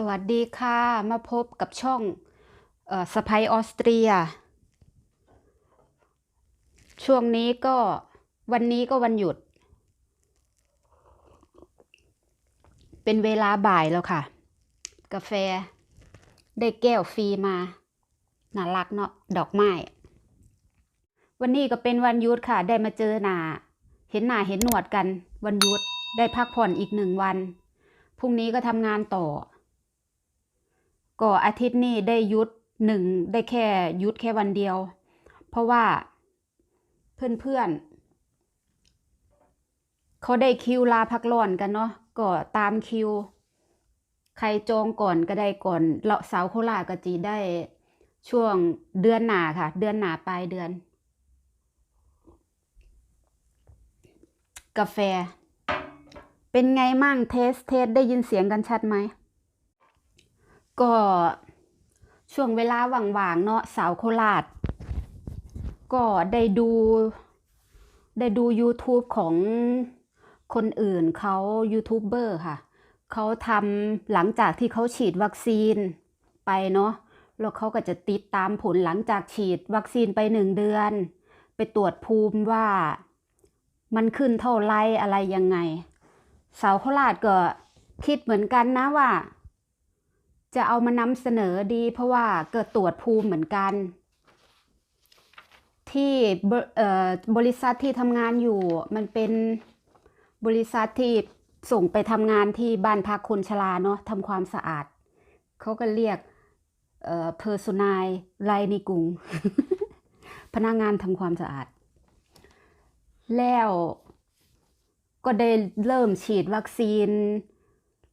สวัสดีค่ะ มาพบกับช่องออสไปออสเตรีย ช่วงนี้ก็วันนี้ก็วันหยุด เป็นเวลาบ่ายแล้วค่ะ กาแฟ ได้แก้วฟรีมา น่ารักเนาะดอกไม้ วันนี้ก็เป็นวันหยุดค่ะ ได้มาเจอหนาเห็นหนาเห็นหนวดกัน วันหยุดได้พักผ่อนอีกหนึ่งวัน พรุ่งนี้ก็ทำงานต่อ ก็อาทิตย์นี้ได้ยุดหนึ่งได้แค่ยุดแค่วันเดียว เพราะว่าเพื่อนๆเขาได้คิวลาพักร้อนกันเนาะก็ตามคิว ใครจองก่อนก็ได้ก่อนเลาะเสาโคราก็จีได้ช่วงเดือนหนาค่ะ เดือนหนาปลายเดือน กาแฟ เป็นไงมั่งเทสเทสได้ยินเสียงกันชัดไหม ก็ช่วงเวลาว่างๆเนาะสาวโคราช ก็ได้ดูได้ดู YouTube ของคนอื่นเขายูทูบเบอร์ค่ะ เขาทำหลังจากที่เขาฉีดวัคซีนไปเนาะแล้วเขาก็จะติดตามผลหลังจากฉีดวัคซีนไปหนึ่งเดือน ไปตรวจภูมิว่ามันขึ้นเท่าไรอะไรยังไง สาวโคราชก็คิดเหมือนกันนะว่า จะเอามานำเสนอดี เพราะว่าเกิดตรวจภูมิเหมือนกัน ที่บบริษัทที่ทำงานอยู่ มันเป็นบริษัทที่ส่งไปทำงานที่บ้านพักคนชราเนาะทำความสะอาด เขาก็เรียกเอ่อ personal ไรนิกุง พนักงานทำความสะอาด แล้วก็ได้เริ่มฉีดวัคซีน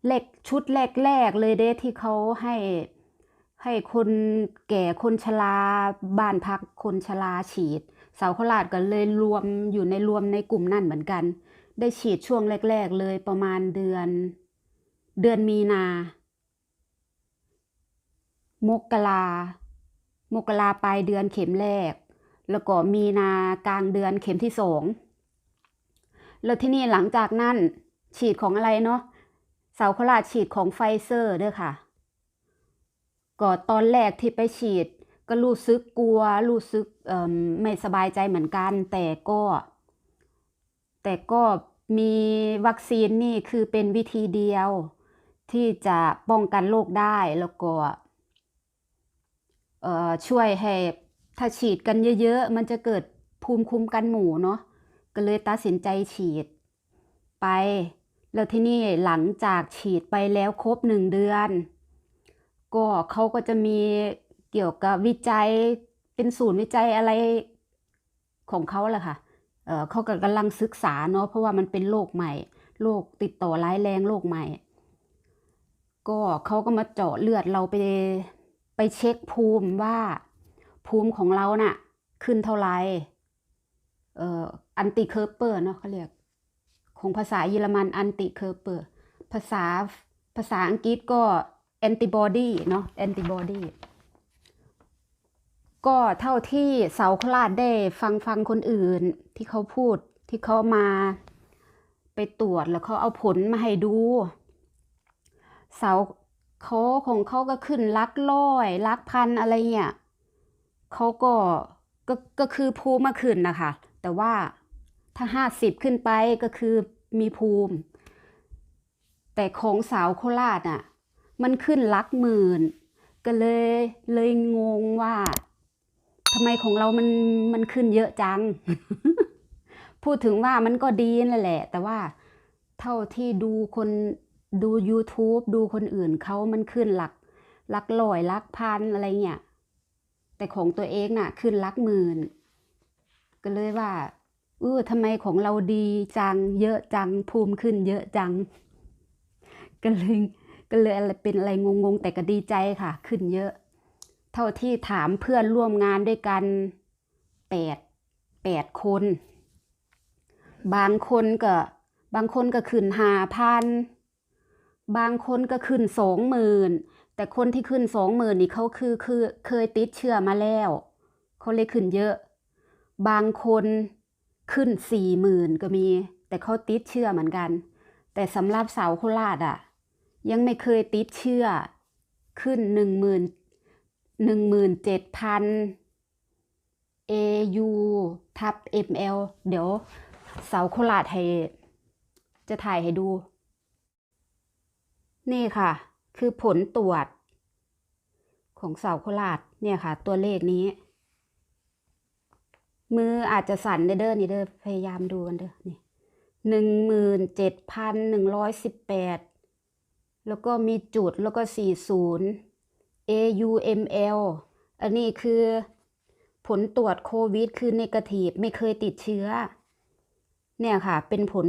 เล็กชุดแรกๆเลยเด้ที่เขาให้ให้คนแก่คนชราบ้านพักคนชราฉีด สาวโคราชก็เลยรวมอยู่ในรวมในกลุ่มนั่นเหมือนกัน ได้ฉีดช่วงแรก ๆ เลยประมาณเดือน เดือนมีนา มกรามกราปลายเดือนเข็มแรก แล้วก็มีนากลางเดือนเข็มที่สองแล้วที่นี่หลังจากนั้นฉีดของอะไรเนาะ สาวโคราชฉีดของไฟเซอร์ด้วยค่ะ ก็ตอนแรกที่ไปฉีด ก็รู้สึกกลัว รู้สึกไม่สบายใจเหมือนกัน แต่ก็ แต่ก็มีวัคซีนนี่คือเป็นวิธีเดียว ที่จะป้องกันโรคได้แล้วก็ช่วยให้ถ้าฉีดกันเยอะๆ มันจะเกิดภูมิคุ้มกันหมู่เนาะก็เลยตัดสินใจฉีด ไป แล้วที่นี่หลังจากฉีดไปแล้วครบหนึ่งเดือน ก็เขาก็จะมีเกี่ยวกับวิจัยเป็นศูนย์วิจัยอะไรของเขาแหละค่ะเเขากำลังศึกษาเนาะเพราะว่ามันเป็นโรคใหม่โรคติดต่อร้ายแรงโรคใหม่ ก็เขาก็มาเจาะเลือดเราไปไปเช็คภูมิว่าภูมิของเราน่ะขึ้นเท่าไหร่เอ่ออันติเคอร์เปอร์เนาะเขาเรียก ของภาษาเยอรมันอันติเคอร์เปอร์ภาษาภาษาอังกฤษก็แอนติบอดีเนาะแอนติบอดีก็เท่าที่เสาคราชได้ฟังฟังคนอื่นที่เขาพูดที่เขามาไปตรวจแล้วเขาเอาผลมาให้ดู เสาเขาของเขาก็ขึ้นลักร้อยลักพันอะไรเนี่ยเขาก็ก็ก็คือภูมาขึ้นนะคะ แต่ว่า ถ้าห้าสิบขึ้นไปก็คือมีภูมิ แต่ของสาวโคราชอะ มันขึ้นลักหมื่น ก็เลยเลยงงว่าทำไมของเรามันมันขึ้นเยอะจัง พูดถึงว่ามันก็ดีนั่นแหละ แต่ว่าเท่าที่ดูคนดู YouTube ดูคนอื่นเขามันขึ้นหลักหลักร้อยหลักพันอะไรเงี้ยแต่ของตัวเองน่ะ ขึ้นหลักหมื่น ก็เลยว่า เออทำไมของเราดีจัง เยอะจัง ภูมิขึ้น เยอะจัง ก็เลยก็เลยอะไรเป็นอะไรงงๆ แต่ก็ดีใจค่ะ ขึ้นเยอะ เท่าที่ถามเพื่อนร่วมงานด้วยกันแปดแปดคน บางคนก็ บางคนก็ขึ้นหาพันบางคนก็ขึ้นสองหมื่นแต่คนที่ขึ้นสองหมื่นนี่เขาคือคือเคยติดเชื้อมาแล้วเขาเลยขึ้นเยอะ บางคน ขึ้นสี่หมื่นก็มี แต่เขาติดเชื้อเหมือนกัน แต่สำหรับสาวโคราชอะ ยังไม่เคยติดเชื้อขึ้นหนึ่งหมื่นหนึ่งหมื่นเจ็ดพัน AU ทับ ML เดี๋ยวเสาโคราชให้จะถ่ายให้ดู นี่ค่ะ คือผลตรวจ ของเสาโคราชเนี่ยค่ะ ตัวเลขนี้ มืออาจจะสั่นเด้อเด้อนี่เด้อพยายามดูกันเด้อนี่หนึ่งหมื่นเจ็ดพันหนึ่งร้อยสิบแปดแล้วก็มีจุดแล้วก็สี่ศูนย์ AUML อันนี้คือผลตรวจโควิด คือเนกาทีฟไม่เคยติดเชื้อ เนี่ยค่ะ เป็นผล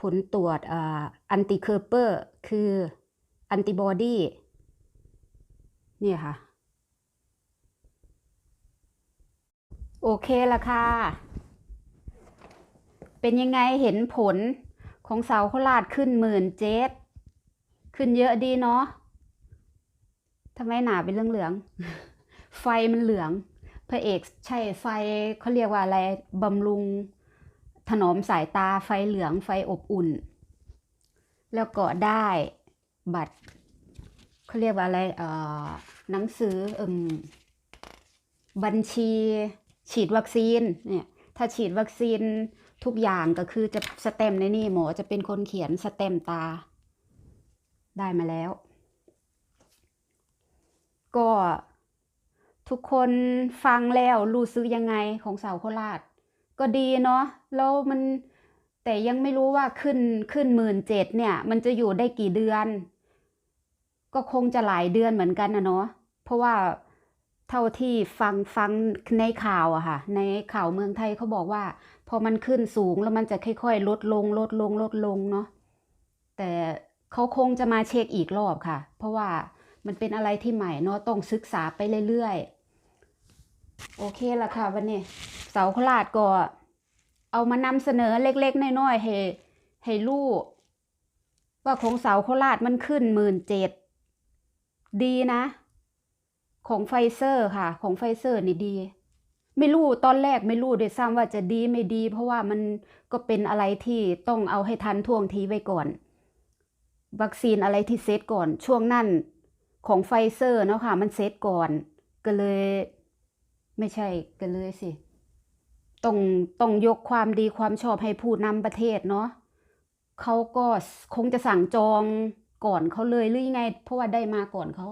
ผลตรวจอ่าอันติเคอร์เปอร์ คือแอนติบอดีเนี่ยค่ะ โอเคละค่ะ เป็นยังไงเห็นผลของเสาโคราชขึ้นหมื่นเจ็ดขึ้นเยอะดีเนาะทำไมหนาเป็นเรื่องเหลือง ไฟมันเหลือง พระเอกใช่ไฟเขาเรียกว่าอะไรบำรุงถนอมสายตาไฟเหลืองไฟอบอุ่น แล้วก็ได้บัตรเขาเรียกว่าอะไรเอ่อหนังสือเอ่มบัญชี ฉีดวัคซีนเนี่ยถ้าฉีดวัคซีนทุกอย่างก็คือจะสเต็มในนี่หมอจะเป็นคนเขียนสเต็มตา ได้มาแล้ว ก็ทุกคนฟังแล้วรู้สึกยังไงของสาวโคราช ก็ดีเนาะแล้วมันแต่ยังไม่รู้ว่าขึ้นขึ้นหมื่นเจ็ดเนี่ย มันจะอยู่ได้กี่เดือน ก็คงจะหลายเดือนเหมือนกันนะเนาะเพราะว่า เท่าที่ฟังฟังในข่าวอะค่ะ ในข่าวเมืองไทยเขาบอกว่า พอมันขึ้นสูงแล้วมันจะค่อยๆ ลดลง ลดลง ลดลงเนาะแต่เขาคงจะมาเช็คอีกรอบค่ะ เพราะว่ามันเป็นอะไรที่ใหม่เนาะต้องศึกษาไปเรื่อยๆ โอเคละค่ะวันนี้ เสาโคราชก็เอามานำเสนอเล็กๆน้อยๆให้ให้รู้ว่าของเสาโคราชมันขึ้นหมื่นเจ็ดดีนะ ของไฟเซอร์ค่ะ ของไฟเซอร์นี่ดี ไม่รู้ตอนแรกไม่รู้ด้วยซ้ำว่าจะดีไม่ดี เพราะว่ามันก็เป็นอะไรที่ต้องเอาให้ทันท่วงทีไว้ก่อน วัคซีนอะไรที่เซตก่อน ช่วงนั้นของไฟเซอร์เนาะค่ะ มันเซตก่อน ก็เลย ไม่ใช่ก็เลยสิต้องต้องยกความดีความชอบให้ผู้นำประเทศเนาะเขาก็คงจะสั่งจองก่อนเขาเลยหรือยังไง เพราะว่าได้มาก่อนเขา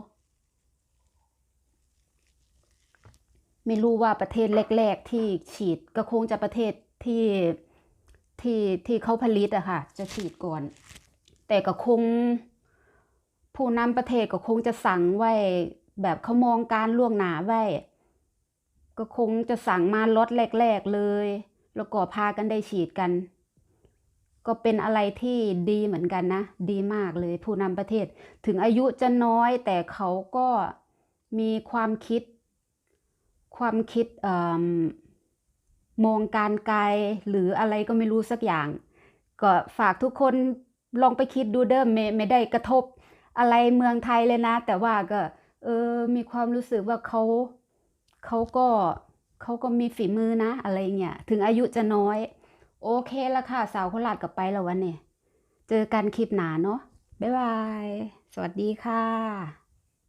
ไม่รู้ว่าประเทศแรก ๆ ที่ฉีดก็คงจะประเทศที่ที่ที่เขาผลิตอะค่ะ จะฉีดก่อน แต่ก็คง ผู้นำประเทศก็คงจะสั่งไว้แบบเขามองการล่วงหน้าไว้ ก็คงจะสั่งมาล็อตแรก ๆ เลย แล้วก็พากันได้ฉีดกัน ก็เป็นอะไรที่ดีเหมือนกันนะ ดีมากเลยผู้นำประเทศ ถึงอายุจะน้อยแต่เขาก็มีความคิด ความคิดอมองการไกลหรืออะไรก็ไม่รู้สักอย่าง ก็ฝากทุกคนลองไปคิดดูเด้อไม่ไม่ได้กระทบอะไรเมืองไทยเลยนะ แต่ว่าก็ เออ มีความรู้สึกว่าเขาเขาก็เขาก็มีฝีมือนะ อะไรเงี้ยถึงอายุจะน้อย โอเคละค่ะ สาวโคราชกลับไปแล้ววันนี้เจอกันคลิปหนาเนาะบ๊ายบาย สวัสดีค่ะ